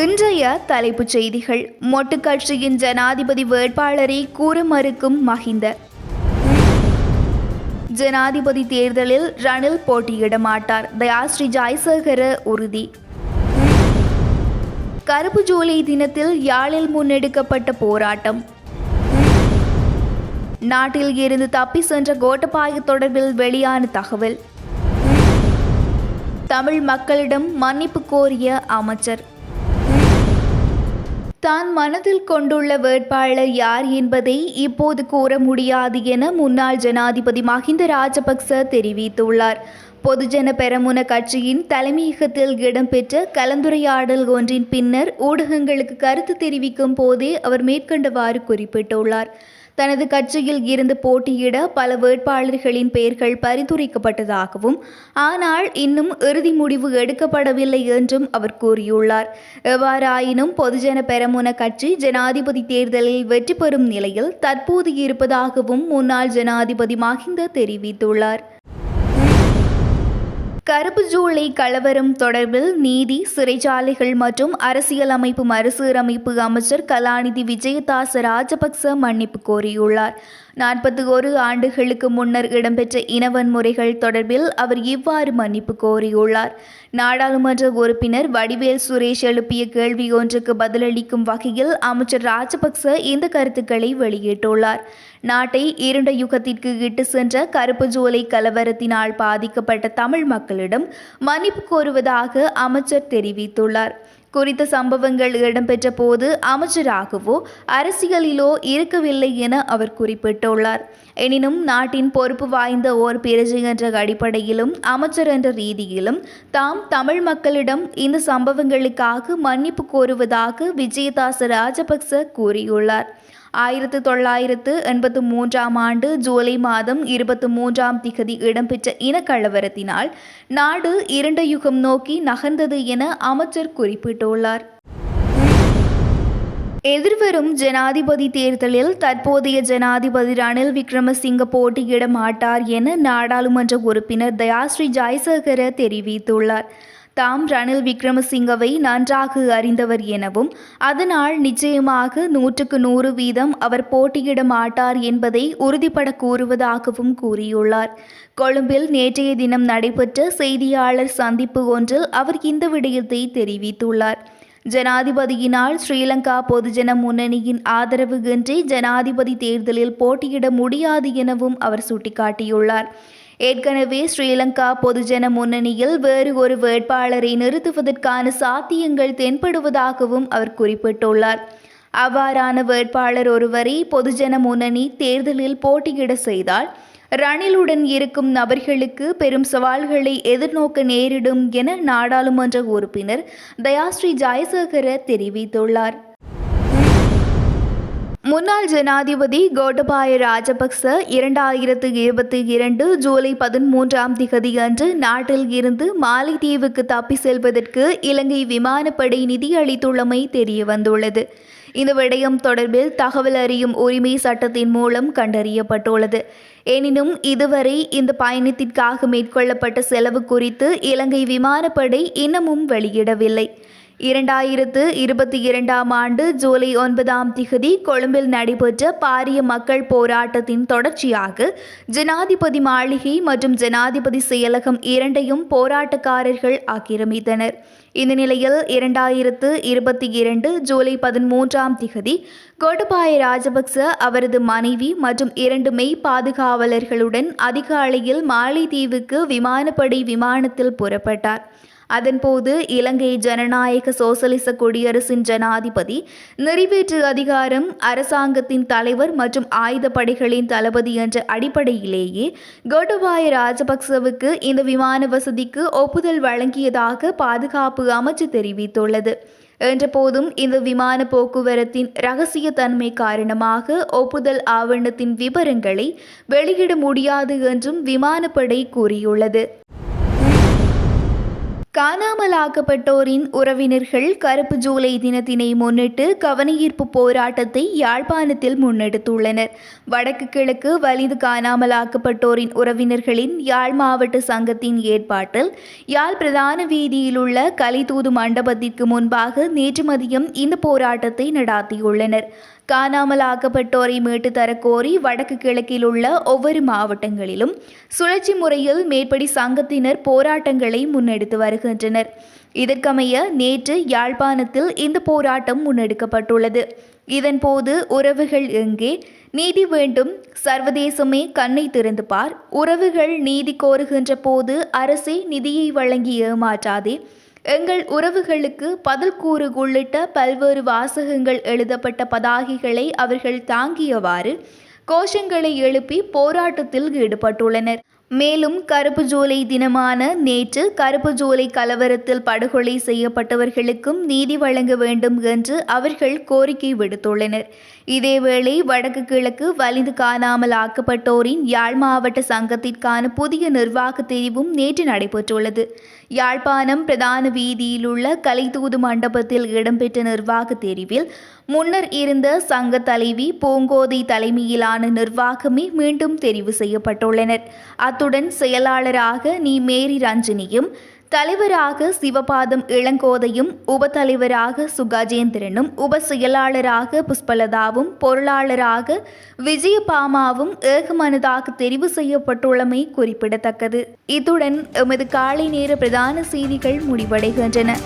இன்றைய தலைப்புச் செய்திகள். மொட்டு கட்சியின் ஜனாதிபதி வேட்பாளரை கூற மறுக்கும் மஹிந்த. ஜனாதிபதி தேர்தலில் ரணில் போட்டியிட மாட்டார். தயாஸ்ரீ ஜாய்சேகர உறுதி. கருப்பு ஜூலை தினத்தில் யாழில் முன்னெடுக்கப்பட்ட போராட்டம். நாட்டில் இருந்து தப்பி சென்ற கோட்டபாய தொடர்பில் வெளியான தகவல். தமிழ் மக்களிடம் மன்னிப்பு கோரிய அமைச்சர். தான் மனதில் கொண்டுள்ள வேட்பாளர் யார் என்பதை இப்போது கூற முடியாது என முன்னாள் ஜனாதிபதி மஹிந்த ராஜபக்ச தெரிவித்துள்ளார். பொதுஜன பெரமுன கட்சியின் தலைமையகத்தில் இடம்பெற்ற கலந்துரையாடல் ஒன்றின் பின்னர் ஊடகங்களுக்கு கருத்து தெரிவிக்கும் போதே அவர் மேற்கண்டவாறு குறிப்பிட்டுள்ளார். தனது கட்சியில் இருந்து போட்டியிட பல வேட்பாளர்களின் பெயர்கள் பரிந்துரைக்கப்பட்டதாகவும் ஆனால் இன்னும் இறுதி முடிவு எடுக்கப்படவில்லை என்றும் அவர் கூறியுள்ளார். எவ்வாறாயினும் பொதுஜன பெரமுன கட்சி ஜனாதிபதி தேர்தலில் வெற்றி பெறும் நிலையில் தற்போது இருப்பதாகவும் முன்னாள் ஜனாதிபதி மஹிந்த தெரிவித்துள்ளார். கருப்பு ஜூலை கலவரம் தொடர்பில் நீதி சிறைச்சாலைகள் மற்றும் அரசியலமைப்பு மறுசீரமைப்பு அமைச்சர் கலாநிதி விஜயதாச ராஜபக்ச மன்னிப்பு கோரியுள்ளார். நாற்பத்தி ஒரு ஆண்டுகளுக்கு முன்னர் இடம்பெற்ற இனவன்முறைகள் தொடர்பில் அவர் இவ்வாறு மன்னிப்பு கோரியுள்ளார். நாடாளுமன்ற உறுப்பினர் வடிவேல் சுரேஷ் எழுப்பிய கேள்வி ஒன்றுக்கு பதிலளிக்கும் வகையில் அமைச்சர் ராஜபக்ச இந்த கருத்துக்களை வெளியிட்டுள்ளார். நாட்டை இருண்ட யுகத்திற்கு இட்டு சென்ற கருப்பு ஜூலை கலவரத்தினால் பாதிக்கப்பட்ட தமிழ் மக்கள் மக்களிடம் மன்னிப்பு கோருவதாக அமைச்சர் தெரிவித்துள்ளார். குறித்த சம்பவங்கள் இடம்பெற்ற போது அமைச்சராகவோ அரசியலிலோ இருக்கவில்லை என அவர் குறிப்பிட்டுள்ளார். எனினும் நாட்டின் பொறுப்பு வாய்ந்த ஓர் பிரஜை என்ற அடிப்படையிலும் அமைச்சர் என்ற ரீதியிலும் தாம் தமிழ் மக்களிடம் இந்த சம்பவங்களுக்காக மன்னிப்பு கோருவதாக விஜயதாச ராஜபக்ச கூறியுள்ளார். ஆயிரத்து தொள்ளாயிரத்து எண்பத்து மூன்றாம் ஆண்டு ஜூலை மாதம் இருபத்து மூன்றாம் திகதி இடம்பெற்ற இனக்கலவரத்தினால் நாடு இரண்ட யுகம் நோக்கி நகர்ந்தது என அமைச்சர் குறிப்பிட்டுள்ளார். எதிர்வரும் ஜனாதிபதி தேர்தலில் தற்போதைய ஜனாதிபதி ரணில் விக்ரமசிங்க போட்டியிட மாட்டார் என நாடாளுமன்ற உறுப்பினர் தயாஸ்ரீ ஜாய்சகர தெரிவித்துள்ளார். தாம் ரணில் விக்ரமசிங்கவை நன்றாக அறிந்தவர் எனவும் அதனால் நிச்சயமாக நூற்றுக்கு நூறு வீதம் அவர் போட்டியிட மாட்டார் என்பதை உறுதிபட கூறுவதாகவும் கூறியுள்ளார். கொழும்பில் நேற்றைய தினம் நடைபெற்ற செய்தியாளர் சந்திப்பு ஒன்றில் அவர் இந்த விடயத்தை தெரிவித்துள்ளார். ஜனாதிபதியினால் ஸ்ரீலங்கா பொதுஜன முன்னணியின் ஆதரவு இன்றி ஜனாதிபதி தேர்தலில் போட்டியிட முடியாது எனவும் அவர் சுட்டிக்காட்டியுள்ளார். ஏற்கனவே ஸ்ரீலங்கா பொதுஜன முன்னணியில் வேறு ஒரு வேட்பாளரை நிறுத்துவதற்கான சாத்தியங்கள் தென்படுவதாகவும் அவர் குறிப்பிட்டுள்ளார். அவ்வாறான வேட்பாளர் ஒருவரை பொதுஜன முன்னணி தேர்தலில் போட்டியிட செய்தால் ரணிலுடன் இருக்கும் நபர்களுக்கு பெரும் சவால்களை எதிர்நோக்க நேரிடும் என நாடாளுமன்ற உறுப்பினர் தயாஸ்ரீ ஜெயசேகர தெரிவித்துள்ளார். முன்னாள் ஜனாதிபதி கோட்டபாய ராஜபக்ச இரண்டாயிரத்து இருபத்தி இரண்டு ஜூலை பதிமூன்றாம் திகதி அன்று நாட்டில் இருந்து மாலைத்தீவுக்கு தப்பி செல்வதற்கு இலங்கை விமானப்படை நிதியளித்துள்ளமை தெரிய வந்துள்ளது இந்த விடயம் தொடர்பில் தகவல் அறியும் உரிமை சட்டத்தின் மூலம் கண்டறியப்பட்டுள்ளது. எனினும் இதுவரை இந்த பயணத்திற்காக மேற்கொள்ளப்பட்ட செலவு குறித்து இலங்கை விமானப்படை இன்னமும் வெளியிடவில்லை. இரண்டாயிரத்து இருபத்தி இரண்டாம் ஆண்டு ஜூலை ஒன்பதாம் திகதி கொழும்பில் நடைபெற்ற பாரிய மக்கள் போராட்டத்தின் தொடர்ச்சியாக ஜனாதிபதி மாளிகை மற்றும் ஜனாதிபதி செயலகம் இரண்டையும் போராட்டக்காரர்கள் ஆக்கிரமித்தனர். இந்த நிலையில் இரண்டாயிரத்து இருபத்தி இரண்டு ஜூலை பதிமூன்றாம் திகதி கோட்டபாய ராஜபக்ச அவரது மனைவி மற்றும் இரண்டு மெய் பாதுகாவலர்களுடன் அதிகாலையில் மாலைதீவுக்கு விமானப்படை விமானத்தில் புறப்பட்டார். அதன்போது இலங்கை ஜனநாயக சோசலிச குடியரசின் ஜனாதிபதி நிறைவேற்று அதிகாரம் அரசாங்கத்தின் தலைவர் மற்றும் ஆயுதப்படைகளின் தளபதி என்ற அடிப்படையிலேயே கோட்டபாய ராஜபக்சவுக்கு இந்த விமான வசதிக்கு ஒப்புதல் வழங்கியதாக பாதுகாப்பு அமைச்சு தெரிவித்துள்ளது. என்றபோதும் இந்த விமான போக்குவரத்தின் ரகசிய தன்மை காரணமாக ஒப்புதல் ஆவணத்தின் விவரங்களை வெளியிட முடியாது என்றும் விமானப்படை கூறியுள்ளது. காணாமலாக்கப்பட்டோரின் உறவினர்கள் கருப்பு ஜூலை தினத்தினை முன்னிட்டு கவனஈர்ப்பு போராட்டத்தை யாழ்ப்பாணத்தில் முன்னெடுத்துள்ளனர். வடக்கு கிழக்கு வலிது காணாமலாக்கப்பட்டோரின் உறவினர்களின் யாழ் மாவட்ட சங்கத்தின் ஏற்பாட்டில் யாழ் பிரதான வீதியில் உள்ள கலிதூது மண்டபத்திற்கு முன்பாக நேற்று மதியம் இந்த போராட்டத்தை நடாத்தியுள்ளனர். காணாமல் ஆக்கப்பட்டோரை மீட்டு தரக்கோரி வடக்கு கிழக்கில் உள்ள ஒவ்வொரு மாவட்டங்களிலும் சுழற்சி முறையில் மேற்படி சங்கத்தினர் போராட்டங்களை முன்னெடுத்து வருகின்றனர். இதற்கமைய நேற்று யாழ்ப்பாணத்தில் இந்த போராட்டம் முன்னெடுக்கப்பட்டுள்ளது. இதன்போது உறவுகள் எங்கே நீதி வேண்டும் சர்வதேசமே கண்ணை திறந்து பார். உறவுகள் நீதி கோருகின்ற போது அரசே நிதியை வழங்கி ஏமாற்றாதே எங்கள் உறவுகளுக்கு பதில் கூறு உள்ளிட்ட பல்வேறு வாசகங்கள் எழுதப்பட்ட பதாகைகளை அவர்கள் தாங்கியவாறு கோஷங்களை எழுப்பி போராட்டத்தில் ஈடுபட்டுள்ளனர். மேலும் கருப்பு ஜூலை தினமான நேற்று கருப்பு ஜூலை கலவரத்தில் படுகொலை செய்யப்பட்டவர்களுக்கும் நீதி வழங்க வேண்டும் என்று அவர்கள் கோரிக்கை விடுத்துள்ளனர். இதேவேளை வடக்கு கிழக்கு வலிந்து காணாமல் ஆக்கப்பட்டோரின் யாழ் மாவட்ட சங்கத்திற்கான புதிய நிர்வாக தெரிவும் நேற்று நடைபெற்றுள்ளது. யாழ்ப்பாணம் பிரதான வீதியில் உள்ள கலைத்தூது மண்டபத்தில் இடம்பெற்ற நிர்வாக தெரிவில் முன்னர் இருந்த சங்க தலைவி பூங்கோதை தலைமையிலான நிர்வாகமே மீண்டும் தெரிவு செய்யப்பட்டுள்ளனர். அத்துடன் செயலாளராக நீ மேரி ரஞ்சினியும் தலைவராக சிவபாதம் இளங்கோதையும் உபத்தலைவராக சுகாஜேந்திரனும் உப செயலாளராக புஷ்பலதாவும் பொருளாளராக விஜயபாமாவும் ஏகமனதாக தெரிவு செய்யப்பட்டுள்ளமை குறிப்பிடத்தக்கது. இத்துடன் எமது காலை நேர பிரதான செய்திகள் முடிவடைகின்றன.